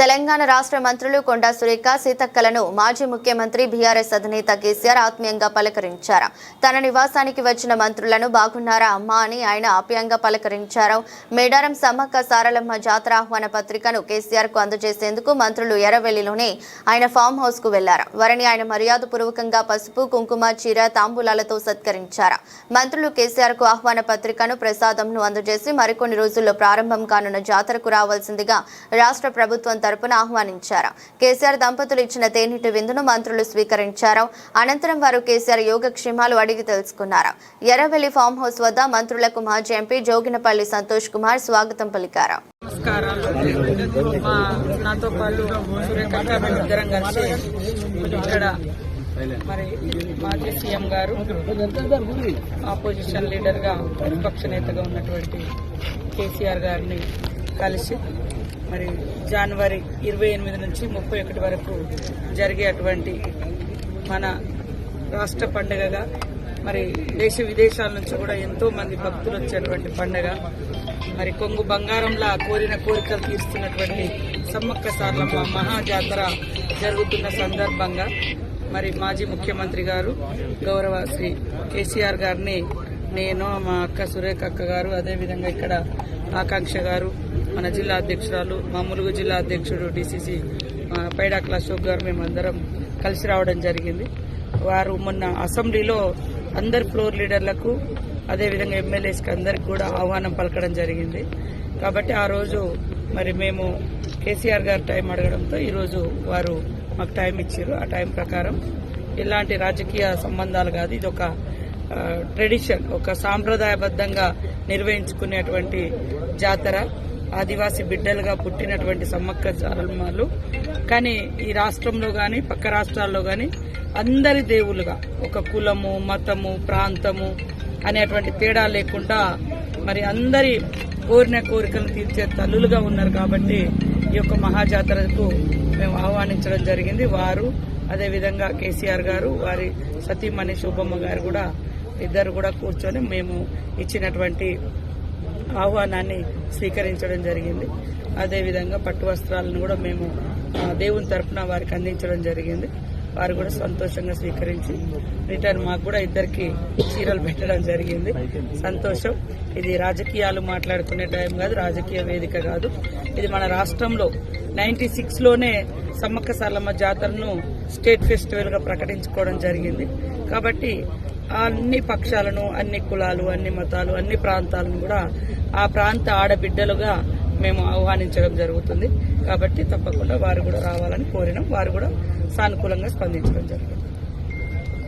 తెలంగాణ రాష్ట్ర మంత్రులు కొండా సురేఖ సీతక్కలను మాజీ ముఖ్యమంత్రి బీఆర్ఎస్ అధినేత కేసీఆర్ ఆత్మీయంగా పలకరించారు. తన నివాసానికి వచ్చిన మంత్రులను బాగున్నారా అమ్మా అని ఆయన ఆప్యాయంగా పలకరించారు. మేడారం సమ్మక్క సారలమ్మ జాతర ఆహ్వాన పత్రికను కేసీఆర్కు అందజేసేందుకు మంత్రులు ఎర్రవెల్లిలోనే ఆయన ఫామ్ హౌస్కు వెళ్ళారు. వారిని ఆయన మర్యాదపూర్వకంగా పసుపు కుంకుమ చీర తాంబూలాలతో సత్కరించారు. మంత్రులు కేసీఆర్కు ఆహ్వాన పత్రికను ప్రసాదంను అందజేసి మరికొన్ని రోజుల్లో ప్రారంభం కానున్న జాతరకు రావాల్సిందిగా రాష్ట్ర ప్రభుత్వం తరపున ఆహ్వానించారు. కేసీఆర్ దంపతులు ఇచ్చిన తేనెటి విందును మంత్రులు స్వీకరించారు. అనంతరం వారు కేసీఆర్ యోగక్షేమాలు అడిగి తెలుసుకున్నారు. ఎర్రవెల్లి ఫామ్ హౌస్ వద్ద మంత్రులకు మాజీ ఎంపీ జోగినపల్లి సంతోష్ కుమార్ స్వాగతం పలికారు. నమస్కారాలు. మా నాతో పాటు సురేఖ ఇద్దరం కలిసి ఇక్కడ మరి మాజీ సీఎం గారు ఆపోజిషన్ లీడర్గా ప్రతిపక్ష నేతగా ఉన్నటువంటి కేసీఆర్ గారిని కలిసి మరి జనవరి ఇరవై ఎనిమిది నుంచి ముప్పై ఒకటి వరకు జరిగేటువంటి మన రాష్ట్ర పండుగగా మరి దేశ విదేశాల నుంచి కూడా ఎంతో మంది భక్తులు వచ్చేటువంటి పండుగ. మరి కొంగు బంగారంలా కోరిన కోరికలు తీరుస్తున్నటువంటి సమ్మక్క సార్లమ్మ మహాజాతర జరుగుతున్న సందర్భంగా మరి మాజీ ముఖ్యమంత్రి గారు గౌరవ శ్రీ కేసీఆర్ గారిని నేను మా అక్క సురేఖ అక్క గారు అదేవిధంగా ఇక్కడ ఆకాంక్ష గారు మన జిల్లా అధ్యక్షురాలు మా ములుగు జిల్లా అధ్యక్షుడు డిసిసి పైడాకుల అశోక్ గారు మేమందరం కలిసి రావడం జరిగింది. వారు మొన్న అసెంబ్లీలో అందరి ఫ్లోర్ లీడర్లకు అదేవిధంగా ఎమ్మెల్యేస్కి అందరికి కూడా ఆహ్వానం పలకడం జరిగింది. కాబట్టి ఆ రోజు మరి మేము కేసీఆర్ గారు టైం అడగడంతో ఈరోజు వారు మాకు టైం ఇచ్చారు. ఆ టైం ప్రకారం ఎలాంటి రాజకీయ సంబంధాలు కాదు ఇది ఒక ట్రెడిషన్ ఒక సాంప్రదాయబద్ధంగా నిర్వహించుకునేటువంటి జాతర ఆదివాసి బిడ్డలుగా పుట్టినటువంటి సమ్మక్క జాలమ్మాలు కానీ ఈ రాష్ట్రంలో కానీ పక్క రాష్ట్రాల్లో కానీ అందరి దేవులుగా ఒక కులము మతము ప్రాంతము అనేటువంటి తేడా లేకుండా మరి అందరి కోరిన కోరికలను తీర్చే తల్లులుగా ఉన్నారు కాబట్టి ఈ యొక్క మహాజాతరకు మేము ఆహ్వానించడం జరిగింది. వారు అదేవిధంగా కేసీఆర్ గారు వారి సతీమణి శోభమ్మ గారు కూడా ఇద్దరు కూడా కూర్చొని మేము ఇచ్చినటువంటి ఆహ్వానాన్ని స్వీకరించడం జరిగింది. అదేవిధంగా పట్టు వస్త్రాలను కూడా మేము దేవుని తరఫున వారికి అందించడం జరిగింది. వారు కూడా సంతోషంగా స్వీకరించి రిటర్న్ మాకు కూడా ఇద్దరికి చీరలు పెట్టడం జరిగింది. సంతోషం. ఇది రాజకీయాలు మాట్లాడుకునే టైం కాదు రాజకీయ వేదిక కాదు. ఇది మన రాష్ట్రంలో నైన్టీ సిక్స్లోనే సమ్మక్క సాలమ్మ జాతరను స్టేట్ ఫెస్టివల్గా ప్రకటించుకోవడం జరిగింది. కాబట్టి అన్ని పక్షాలను అన్ని కులాలు అన్ని మతాలు అన్ని ప్రాంతాలను కూడా ఆ ప్రాంత ఆడబిడ్డలుగా మేము ఆహ్వానించడం జరుగుతుంది. కాబట్టి తప్పకుండా వారు కూడా రావాలని కోరినాం. వారు కూడా సానుకూలంగా స్పందించడం జరుగుతుంది.